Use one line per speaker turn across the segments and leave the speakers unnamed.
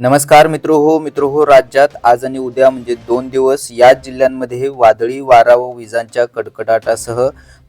नमस्कार मित्र हो मित्र हो राज्यात आज आणि उद्या म्हणजे दोन दिवस या जिल्ह्यांमध्ये वादळी वारा व विजांच्या कडकडाटासह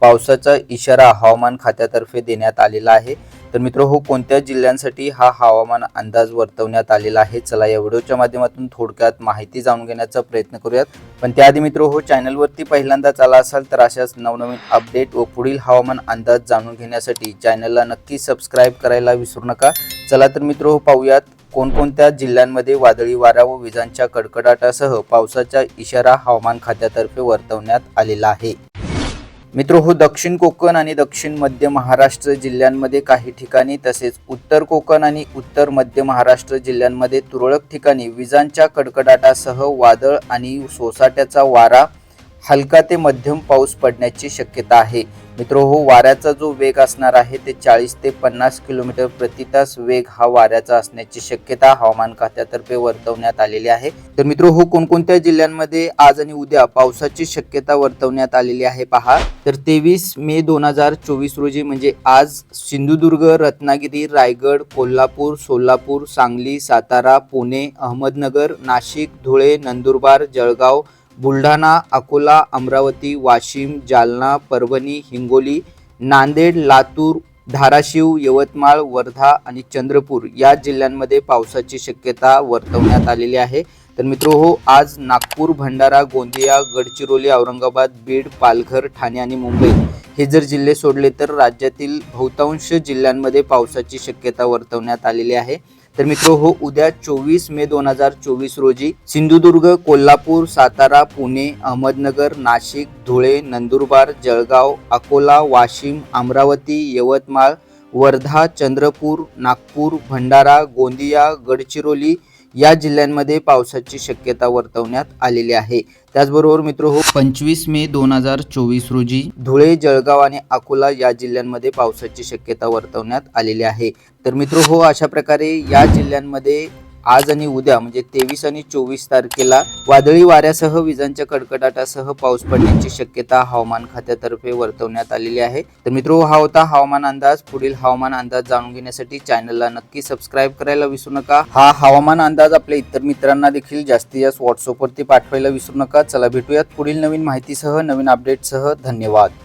पावसाचा इशारा हवामान खात्यातर्फे देण्यात आलेला आहे. तर मित्र हो कोणत्या जिल्ह्यांसाठी हा हवामान अंदाज वर्तवण्यात आलेला आहे? चला या व्हिडिओच्या माध्यमातून थोडक्यात माहिती जाणून घेण्याचा प्रयत्न करूयात. पण त्याआधी मित्र हो चॅनलवरती पहिल्यांदाच आला असाल तर अशाच नवनवीन अपडेट व पुढील हवामान अंदाज जाणून घेण्यासाठी चॅनलला नक्की सबस्क्राईब करायला विसरू नका. चला तर मित्र हो पाहूयात कोणकोणत्या जिल्ह्यांमध्ये वादळी वारा व विजांच्या कडकडाटासह पावसाचा इशारा हवामान खात्यातर्फे वर्तवण्यात आलेला आहे? मित्र हो दक्षिण कोकण आणि दक्षिण मध्य महाराष्ट्र जिल्ह्यांमध्ये काही ठिकाणी तसेच उत्तर कोकण आणि उत्तर मध्य महाराष्ट्र जिल्ह्यांमध्ये तुरळक ठिकाणी विजांच्या कडकडाटासह वादळ आणि सोसाट्याचा वारा हलका ते मध्यम पाऊस पडण्याची शक्यता आहे. मित्र हो वाऱ्याचा जो वेग असणार आहे ते चाळीस ते पन्नास किलोमीटर प्रति तास वेग हा वाऱ्याचा असण्याची शक्यता हवामान खात्यातर्फे वर्तवण्यात आलेली आहे. तर मित्र हो कोणकोणत्या जिल्ह्यांमध्ये आज आणि उद्या पावसाची शक्यता वर्तवण्यात आलेली आहे पहा. तर तेवीस मे दोन हजार चोवीस रोजी म्हणजे आज सिंधुदुर्ग रत्नागिरी रायगड कोल्हापूर सोलापूर सांगली सातारा पुणे अहमदनगर नाशिक धुळे नंदुरबार जळगाव बुलढाणा अकोला अमरावती वाशिम जालना परभणी हिंगोली नांदेड लातूर धाराशिव यवतमाळ वर्धा आणि चंद्रपूर या जिल्ह्यांमध्ये पावसाची शक्यता वर्तवण्यात आलेली आहे. तर मित्र हो आज नागपूर भंडारा गोंदिया गडचिरोली औरंगाबाद बीड पालघर ठाणे आणि मुंबई हे जर जिल्हे सोडले तर राज्यातील बहुतांश जिल्ह्यांमध्ये पावसाची शक्यता वर्तवण्यात आलेली आहे. तर मित्र हो उद्या चोवीस मे दोन हजार चोवीस रोजी सिंधुदुर्ग कोल्हापूर सातारा पुणे अहमदनगर नाशिक धुळे नंदुरबार जळगाव अकोला वाशिम अमरावती यवतमाळ वर्धा चंद्रपूर नागपूर भंडारा गोंदिया गडचिरोली या जिल्ह्यांमध्ये पावसाची शक्यता वर्तवण्यात आलेली आहे. त्याचबरोबर मित्र हो पंचवीस मे दोन हजार चोवीस रोजी धुळे जळगाव आणि अकोला या जिल्ह्यांमध्ये पावसाची शक्यता वर्तवण्यात आलेली आहे. तर मित्र हो अशा प्रकारे या जिल्ह्यांमध्ये आज आणि उद्या म्हणजे तेवीस आणि चोवीस तारखेला वादळी वाऱ्यासह विजांच्या कडकडाटासह पाऊस पडण्याची शक्यता हवामान खात्यातर्फे वर्तवण्यात आलेली आहे. तर मित्रो हा होता हवामान अंदाज. पुढील हवामान अंदाज जाणून घेण्यासाठी चॅनलला नक्की सबस्क्राईब करायला विसरू नका. हा हवामान अंदाज आपल्या इतर मित्रांना देखील जास्तीत जास्त व्हॉट्सअपवरती पाठवायला विसरू नका. चला भेटूयात पुढील नवीन माहितीसह नवीन अपडेटसह धन्यवाद.